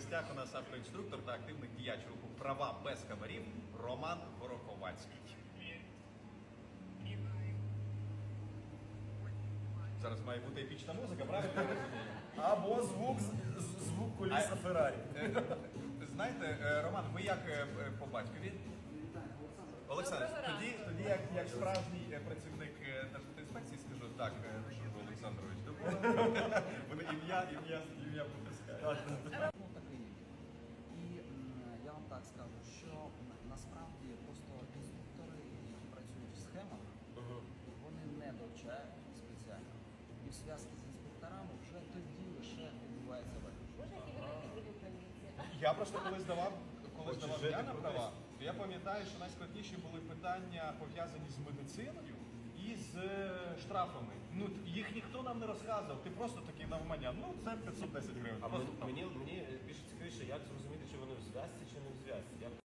гостях у нас автоінструктор та активний діяч руху права без хабарів Роман Гороховацький. Зараз має бути епічна музика, правильно? Або звук, з- звук коліса Феррарі. Е, Знаєте, е, Роман, ви як е, по батькові? Олександр, Доброго тоді, тоді як, як справжній е, працівник е, Держінспекції скажу так, е, Олександрович, добре? Вони ім'я, ім'я, ім'я. Ну, такий. І м, я вам так скажу, що м, насправді просто інструктори, які працюють в схемах, вони не довчають спеціально. Зв'язку з інспекторами вже тоді лише відбувається улюблені? Я просто коли здавав, коли Хочеш здавав жити я на права, то я пам'ятаю, що найскладніші були питання пов'язані з медициною і з е, штрафами. Ну їх ніхто нам не розказував. Ти просто такий навмання. Ну це 510 гривень. А Просто мені, мені, більше цікавіше, як зрозуміти, чи вони в зв'язці, чи не в зв'язці.